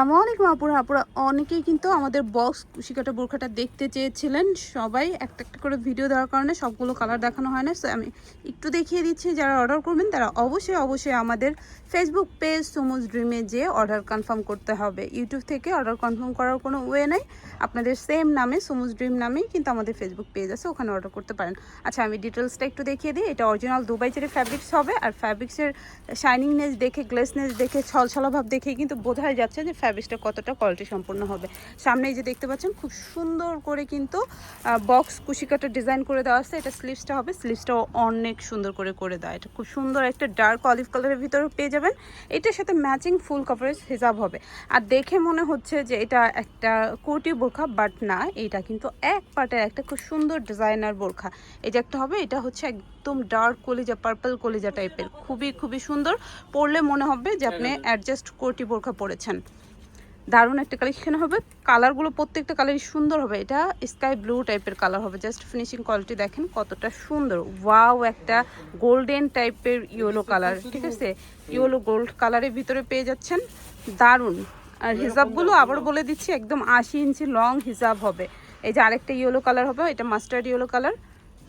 আসসালামাইকুম আপুরা। আপুরা, অনেকেই কিন্তু আমাদের বক্স কুশিকাটা, বোরখাটা দেখতে চেয়েছিলেন। সবাই একটা একটা করে ভিডিও দেওয়ার কারণে সবগুলো কালার দেখানো হয় না। সো আমি একটু দেখিয়ে দিচ্ছি, যারা অর্ডার করবেন, তারা অবশ্যই অবশ্যই আমাদের ফেসবুক পেজ সুমুজ ড্রিমে যেয়ে অর্ডার কনফার্ম করতে হবে। ইউটিউব থেকে অর্ডার কনফার্ম করার কোনো ওয়ে নাই। আপনাদের সেম নামে সুমুজ ড্রিম নামেই কিন্তু আমাদের ফেসবুক পেজ আছে, ওখানে অর্ডার করতে পারেন। আচ্ছা আমি ডিটেলসটা একটু দেখিয়ে দিই। এটা অরিজিনাল দুবাই চেরি ফ্যাব্রিক্স হবে, আর ফ্যাব্রিক্সের শাইনিংনেস দেখে গ্লেসনেস দেখে, ছলছলা দেখে কিন্তু বোঝাই যাচ্ছে যে ফ্যাব্রিক্সটা কতটা কোয়ালিটি সম্পূর্ণ হবে। সামনে এই যে দেখতে পাচ্ছেন খুব সুন্দর করে কিন্তু বক্স কুশিকাটা ডিজাইন করে দেওয়া আছে। এটা স্লিভসটা হবে স্লিভসটাও অনেক সুন্দর করে করে দেওয়া। এটা খুব সুন্দর একটা ডার্ক অলিভ কালারের ভিতরে পেয়ে যাবেন। এটার সাথে ম্যাচিং ফুল কভারেজ হিসাব হবে। আর দেখে মনে হচ্ছে যে এটা একটা কোটি বোরখা বাট না এটা কিন্তু এক পার্টের একটা খুব সুন্দর ডিজাইনার বোরখা। এই যে একটা হবে এটা হচ্ছে একদম ডার্ক কলিজা পার্পল কলিজা টাইপের খুবই খুবই সুন্দর। পরলে মনে হবে যে আপনি অ্যাডজাস্ট কোটি বোরখা পরেছেন। দারুণ একটা কালেকশন হবে। কালারগুলো প্রত্যেকটা কালারই সুন্দর হবে। এটা স্কাই ব্লু টাইপের কালার হবে। জাস্ট ফিনিশিং কোয়ালিটি দেখেন কতটা সুন্দর। ওয়াও, একটা গোল্ডেন টাইপের ইয়েলো কালার, ঠিক আছে? ইয়েলো গোল্ড কালারের ভিতরে পেয়ে যাচ্ছেন। দারুণ। আর হিসাবগুলো আবার বলে দিচ্ছি, একদম আশি ইঞ্চি লং হিসাব হবে। এই যে আরেকটা ইয়েলো কালার হবে, এটা মাস্টার্ড ইয়েলো কালার।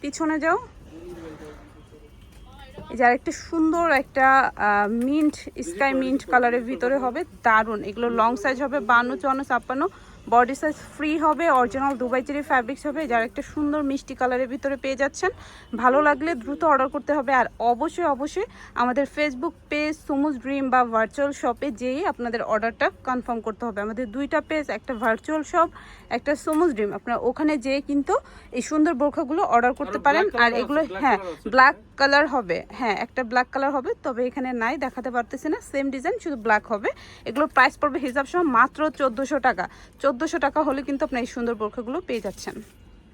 পিছনে যাও। এই একটা সুন্দর একটা মিন্ট স্কাই মিন্ট কালারের ভিতরে হবে, দারুণ। এগুলো লং সাইজ হবে বান্ন, চুয়ান্ন, ছাপ্পান্ন। বডি সাইজ ফ্রি হবে অরিজিনাল দুবাই চেরি ফ্যাব্রিক্স হবে যার একটা সুন্দর মিষ্টি কালারের ভিতরে পেয়ে যাচ্ছেন। ভালো লাগলে দ্রুত অর্ডার করতে হবে আর অবশ্যই অবশ্যই আমাদের ফেসবুক পেজ সুমুজ ড্রিম বা ভার্চুয়াল শপে যেয়ে আপনাদের অর্ডারটা কনফার্ম করতে হবে। আমাদের দুইটা পেজ একটা ভার্চুয়াল শপ একটা সুমুজ ড্রিম আপনারা ওখানে যেয়ে কিন্তু এই সুন্দর বোরখাগুলো অর্ডার করতে পারেন। আর এগুলো হ্যাঁ ব্ল্যাক কালার হবে। হ্যাঁ একটা ব্ল্যাক কালার হবে তবে এখানে নাই দেখাতে পারতেছি না। সেম ডিজাইন শুধু ব্ল্যাক হবে। এগুলোর প্রাইস পড়বে হিসাব সহ মাত্র চোদ্দোশো টাকা। চোদ্দোশো টাকা হলে কিন্তু আপনি এই সুন্দর বোরখাগুলো পেয়ে যাচ্ছেন।